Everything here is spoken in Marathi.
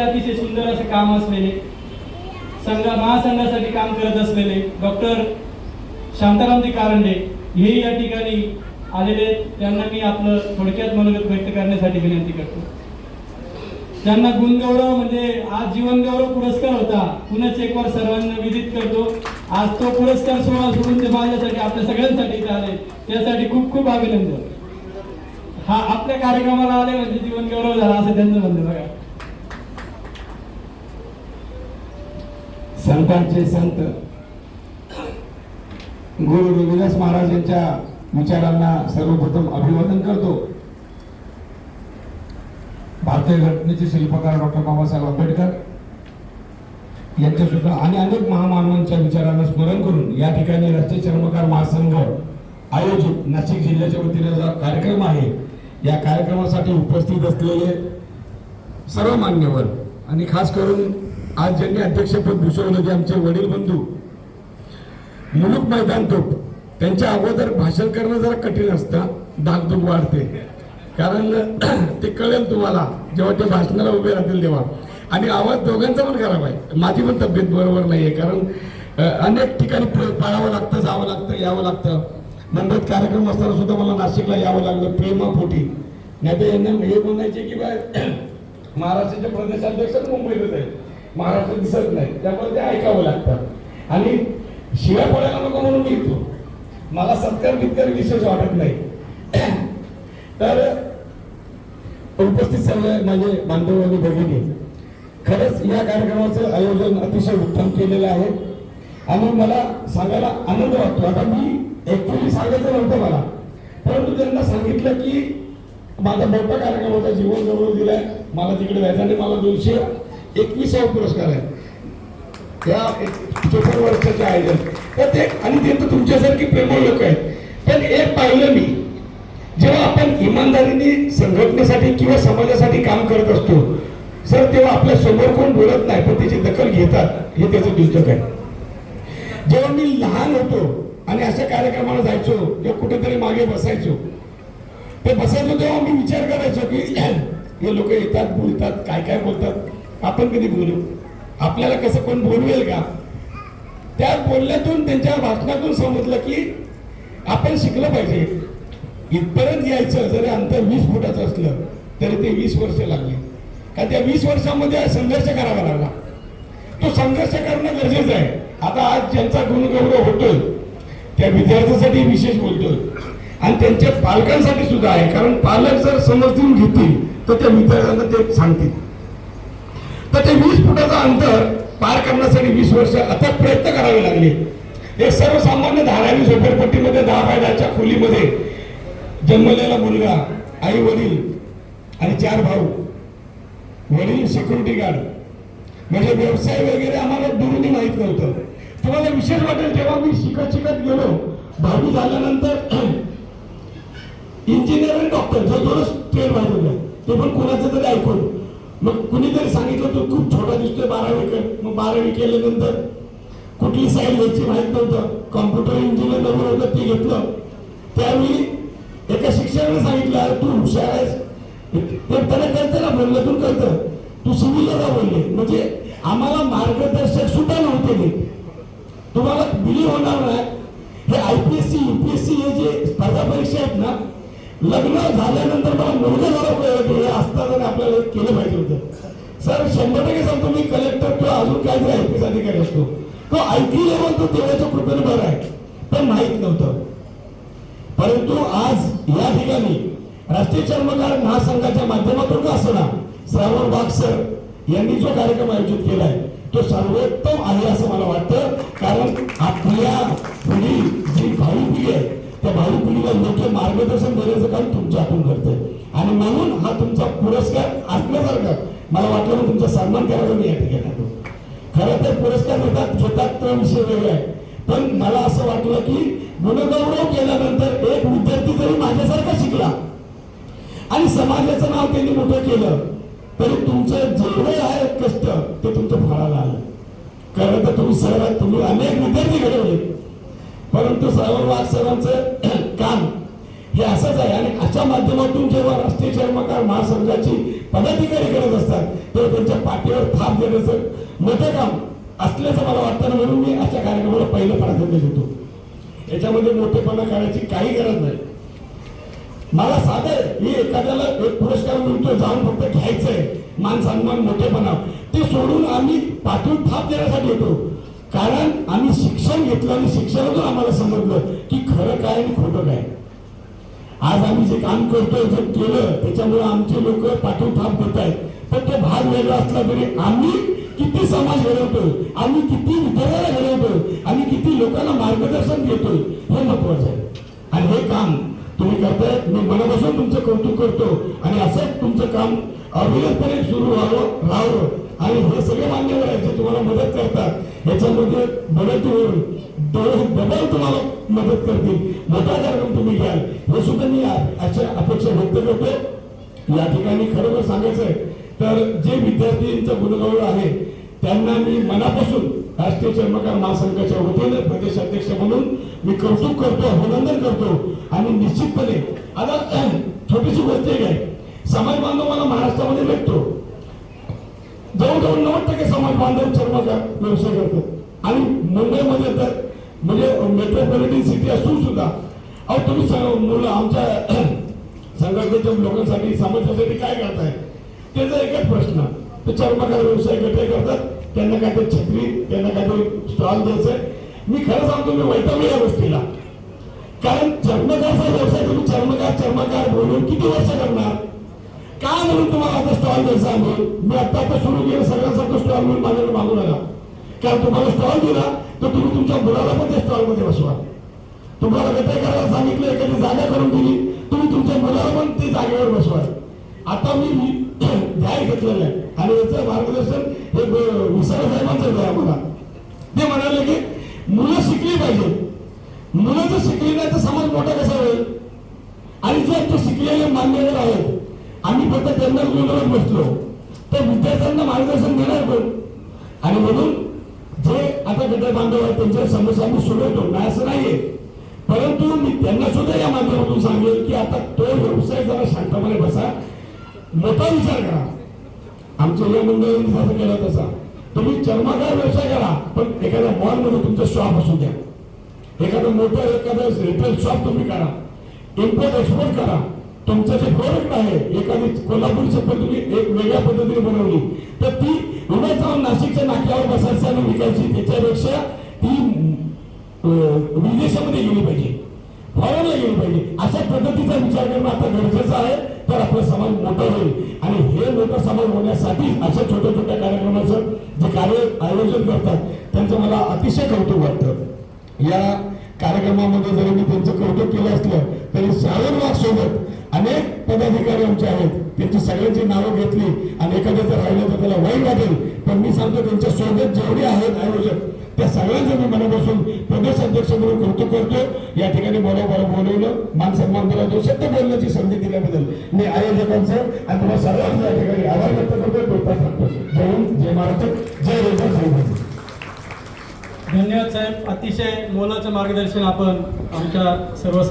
अतिशय सुंदर असे काम असलेले संघ महासंघासाठी काम करत असलेले डॉक्टर शांतारामजी कारंडे हे या ठिकाणी आलेले आहेत. त्यांना मी आपलं थोडक्यात मनोगत व्यक्त करण्यासाठी विनंती करतो. त्यांना गुणगौरव म्हणजे आज जीवनगौरव पुरस्कार होता. पुन्हा एक वार सर्वांना विदित करतो. आज तो पुरस्कार सोहळा सोडून ते माझ्यासाठी आपल्या सगळ्यांसाठी आले. त्यासाठी खूप खूप अभिनंदन. हा आपल्या कार्यक्रमाला आले म्हणजे जीवनगौरव झाला असं त्यांचं म्हणणं बघा. संतांचे संत. गुरु रविदास महाराज यांच्या विचारांना सर्वप्रथम अभिवादन करतो. भारतीय घटनेचे शिल्पकार डॉक्टर बाबासाहेब आंबेडकर यांच्या सुद्धा आणि अनेक महामानवांच्या विचारांना स्मरण करून या ठिकाणी राष्ट्रीय चर्मकार महासंघ आयोजित नाशिक जिल्ह्याच्या वतीने जो कार्यक्रम आहे या कार्यक्रमासाठी उपस्थित असलेले सर्व मान्यवर आणि खास करून आज ज्यांनी अध्यक्षपद भूषवलं जे आमचे वडील बंधू मुलुक मैदान तोप त्यांच्या अगोदर भाषण करणं जरा कठीण असतं धाकधूक वाढते. कारण ते कळेल तुम्हाला जेव्हा ते भाषणाला उभे राहतील तेव्हा. आणि आवाज दोघांचा पण खराब आहे. माझी पण तब्येत बरोबर नाही आहे कारण अनेक ठिकाणी पळावं लागतं जावं लागतं यावं लागतं. मुंबईत कार्यक्रम असताना सुद्धा मला नाशिकला यावं लागलं प्रेमापोटी नाही तर यांना हे म्हणायचे की बा महाराष्ट्राचे प्रदेशाध्यक्ष मुंबईतच आहेत. महाराष्ट्र दिसत नाही. त्यामुळे ते ऐकावं लागतं. आणि शिव्या पडायला नको म्हणून मी येतो. मला सत्कार बित्कार विशेष वाटत नाही. तर उपस्थित सर्व माझे बांधव आणि भगिनी खरंच या कार्यक्रमाचं आयोजन अतिशय उत्तम केलेलं आहे. आणि मला सांगायला आनंद वाटतो. आता मी ऍक्च्युली सांगायचं नव्हतं मला. परंतु त्यांना सांगितलं की माझा मोठा कार्यक्रम होता जीवन जवळ दिलाय. मला तिकडे जायचं आणि मला दोनशे एकविसावा पुरस्कार आहे. त्या चोपन्न वर्षाचे आयोजन तर ते आणि ते तर तुमच्यासारखी प्रेमळ लोक आहेत. पण एक पाहिलं मी जेव्हा आपण इमानदारीने संघटनेसाठी किंवा समाजासाठी काम करत असतो सर तेव्हा आपल्यासमोर कोण बोलत नाही पण त्याची दखल घेतात हे त्याचं द्योतक आहे. जेव्हा मी लहान होतो आणि अशा कार्यक्रमाला जायचो किंवा कुठेतरी मागे बसायचो ते बसायचो तेव्हा मी विचार करायचो की हे लोक येतात बोलतात काय काय बोलतात? आपण कधी बोलू? आपल्याला कसं कोण बोलवेल का? त्या बोलण्यातून त्यांच्या भाषणातून समजलं की आपण शिकलं पाहिजे. इथपर्यंत यायचं जरी अंतर वीस फुटाचं असलं तरी ते वीस वर्ष लागले. कारण त्या वीस वर्षामध्ये संघर्ष करावा लागला. तो संघर्ष करणं गरजेचं आहे. आता आज ज्यांचा गुणगौरव होतोय त्या विद्यार्थ्यांसाठी विशेष बोलतोय. आणि त्यांच्या पालकांसाठी सुद्धा आहे. कारण पालक जर समजून घेतील तर त्या विद्यार्थ्यांना ते सांगतील. तर ते वीस फुटाचं अंतर पार करण्यासाठी वीस वर्ष अथक प्रयत्न करावे लागले. एक सर्वसामान्य धारावी झोपडपट्टीमध्ये दहा बाय खोलीमध्ये जन्मलेला मुलगा आई वडील आणि चार भाऊ वडील सिक्युरिटी गार्ड म्हणजे व्यवसाय वगैरे आम्हाला दुरुनी माहीत नव्हतं. तुम्हाला विशेष वाटेल जेव्हा मी शिकत शिकत गेलो दहावी झाल्यानंतर इंजिनियर आणि डॉक्टर जो दोनच ट्रेन वाजवले ते पण कोणाचं तरी ऐकून. मग कुणीतरी सांगितलं तो खूप छोटा दिसतोय बारावी कर मग बारावी केल्यानंतर कुठली साईड घ्यायची माहीत नव्हतं. कॉम्प्युटर इंजिनियर नवीन होतं ते घेतलं. त्यावेळी एका शिक्षकाने सांगितलं अरे तू हुशार आहेस. तर त्याला कळतं ना बोलण्यातून कळतं. तू सिव्हिलला जा बोलले म्हणजे आम्हाला मार्गदर्शक सुद्धा नव्हते ते. तुम्हाला बिली होणार नाही. हे आय पी एस लग्न झाल्यानंतर मला मुलगा झाला पाहिजे हे असताना आपल्याला केलं पाहिजे होतं. सर शंभर टक्के सांगतो मी कलेक्टर किंवा अजून काय तरी आयपीएस अधिकारी असतो. तो आय लेवल तो देवाच्या कृपेने बरं आहे. पण माहीत नव्हतं. परंतु आज या ठिकाणी राष्ट्रीय चर्मकार महासंघाच्या माध्यमातून का असणार श्रावण बागसर सर यांनी जो कार्यक्रम आयोजित केलाय तो सर्वोत्तम आहे असं मला वाटतं. कारण आपल्या पिढी जी भावी पिढी आहे त्या भावी पिढीला योग्य मार्गदर्शन देण्याचं काम तुमच्या हातून करतोय आणि म्हणून हा तुमचा पुरस्कार असल्यासारखा मला वाटलं मी तुमचा सन्मान करायला मी या ठिकाणी आलो. खरं तर पुरस्कार देतात घेतात तर विषय वेगळा आहे. पण मला असं वाटलं की गुणगौरव केल्यानंतर एक विद्यार्थी जरी माझ्यासारखा शिकला आणि समाजाचं नाव त्यांनी मोठं केलं तरी तुमचं जेवढे आहे कष्ट ते तुमच्या फळाला आलं. खरं तर तुम्ही सर तुम्ही अनेक विद्यार्थी घडवले. परंतु सर्व वाद सरांचं हे असंच आहे. आणि अशा माध्यमातून जेव्हा राष्ट्रीय चर्मकार महासंघाची पदाधिकारी करत असतात तेव्हा त्यांच्या पाठीवर थाप देण्याचं मोठं काम असल्याचं मला वाटतं. म्हणून मी अशा कार्यक्रमाला पहिलं प्राधान्य देतो. याच्यामध्ये मोठेपणा करायची काही गरज नाही. मला साधं मी एखाद्याला एक पुरस्कार मिळतो जाऊन फक्त घ्यायचंय. मान सन्मान मोठेपणा. ते सोडून आम्ही पाठवून थाप देण्यासाठी येतो. कारण आम्ही शिक्षण घेतलं आणि शिक्षणातून आम्हाला समजलं की खरं काय आणि खोटं काय. आज आम्ही जे काम करतोय जे केलं त्याच्यामुळे आमचे लोक पाठवून होत आहेत पण तो भाग वेगळा असला तरी आम्ही किती समाज घडवतोय आम्ही किती विद्यार्थ्याला घडवतोय आम्ही किती लोकांना मार्गदर्शन देतोय हे महत्वाचं आहे. आणि हे काम तुम्ही करताय मी मनापासून तुमचं कौतुक करतो आणि असंच तुमचं काम अविरतपणे सुरू व्हावं राहावं. आणि हे सगळे मान्यवर आहेत जे तुम्हाला मदत करतात. याच्यामध्ये मदतीवर डोळे डबल तुम्हाला मदत करतील. मोठा कार्यक्रम तुम्ही घ्याल. हे सुद्धा मी आ- अशा अपेक्षा व्यक्त करतो या ठिकाणी खरोखर सांगायचं आहे तर जे विद्यार्थ्यांचा गुणगौरव आहे त्यांना मी मनापासून राष्ट्रीय चर्मकार महासंघाच्या वतीने प्रदेश अध्यक्ष म्हणून मी कौतुक करतो अभिनंदन करतो आणि निश्चितपणे आता छोटीशी गोष्ट एक आहे. समाज बांधव मला महाराष्ट्रामध्ये भेटतो. जवळजवळ नव्वद टक्के समाज बांधव चर्मकार व्यवसाय करतात आणि मुंबईमध्ये तर म्हणजे मेट्रोपॉलिटन सिटी असून सुद्धा अहो तुम्ही सांगा, मुलं आमच्या संघटनेच्या लोकांसाठी समाजासाठी काय करताय? त्याचा एकच प्रश्न. ते चर्मकार व्यवसाय गटे करतात? त्यांना काय ते छत्री त्यांना काय ते स्टॉल द्यायचंय? मी खरं सांगतो मी वैतागलो या गोष्टीला. कारण चर्मकारचा व्यवसाय तुम्ही चर्मकार चर्मकार बोलून किती वर्ष करणार? का म्हणून तुम्हाला आता स्टॉल द्यायचा आम्ही मी आता आता सुरू केलं सगळ्यांसारखं स्टॉल म्हणून माझ्याकडे मागू नका कारण तुम्हाला स्टॉल दिला तर तुम्ही तुमच्या मुलाला पण त्या स्टॉलमध्ये बसवा. तुम्हाला गटे करायला सांगितलं एखादी जागा करून दिली तुम्ही तुमच्या मुलाला पण ते जागेवर बसवा. आता मी ध्यान घेतलेलं आहे. आणि याचं मार्गदर्शन हे ब- विसारे साहेबांचं आहे आम्हाला ते म्हणाले की मुलं शिकली पाहिजे. मुलं जर शिकली नाही तर समाज मोठा कसा होईल? आणि जर ते शिकलेले मान्यवर आहेत आम्ही फक्त त्यांना विरोधात बसलो. तर विद्यार्थ्यांना मार्गदर्शन देणार कोण? आणि म्हणून जे आता गटर बांधव आहेत त्यांच्या समस्या आम्ही सोडवतो. नाही असं नाहीये. परंतु मी त्यांना सुद्धा या माध्यमातून सांगेल की आता तो व्यवसाय जरा शांतपणे बसा. मोठा विचार करा. आमच्या या मंडळांनी जसं केला तसा. तुम्ही चर्माकार व्यवसाय करा पण एखाद्या मॉलमध्ये तुमचं शॉप असू द्या. एखादं मोठं एखादं रिटेल शॉप तुम्ही करा. इम्पोर्ट एक्सपोर्ट करा. तुमचं जे प्रोडक्ट आहे एखादी कोल्हापूरची पण तुम्ही एक वेगळ्या पद्धतीने बनवली तर ती उभे जाऊन नाशिकच्या नाक्यावर बसायचं आणि विकायची त्याच्यापेक्षा ती विदेशामध्ये गेली पाहिजे फॉरेनला गेली पाहिजे अशा पद्धतीचा विचार करणं आता गरजेचं आहे तर आपला समाज मोठा होईल. आणि हे मोठा समाज होण्यासाठी अशा छोट्या छोट्या कार्यक्रमाचं जे कार्य आयोजन करतात त्यांचं मला अतिशय कौतुक वाटतं. या कार्यक्रमामध्ये जरी मी त्यांचं कौतुक केलं असलं तरी श्रावण सोबत. अनेक पदाधिकारी आमचे आहेत. त्यांची सगळ्यांची नावं घेतली आणि एखाद्याचं राहिलं तर त्याला वाईट वाटेल. पण मी सांगतो त्यांच्यासोबत जेवढे आहेत आयोजक त्या सगळ्यांचं मी मनापासून प्रदेश अध्यक्ष म्हणून कौतुक करतो या ठिकाणी मला बरं बोलवलं. मान सन्मान दिला जो शब्द बोलण्याची संधी दिल्याबद्दल मी आयोजकांचं आणि तुम्हाला सर्वांचं या ठिकाणी आभार व्यक्त करतो सांगतो जय जय महाराष्ट्र. जय रेल्वे धन्यवाद साहेब. अतिशय मोलाचं मार्गदर्शन आपण आमच्या सर्व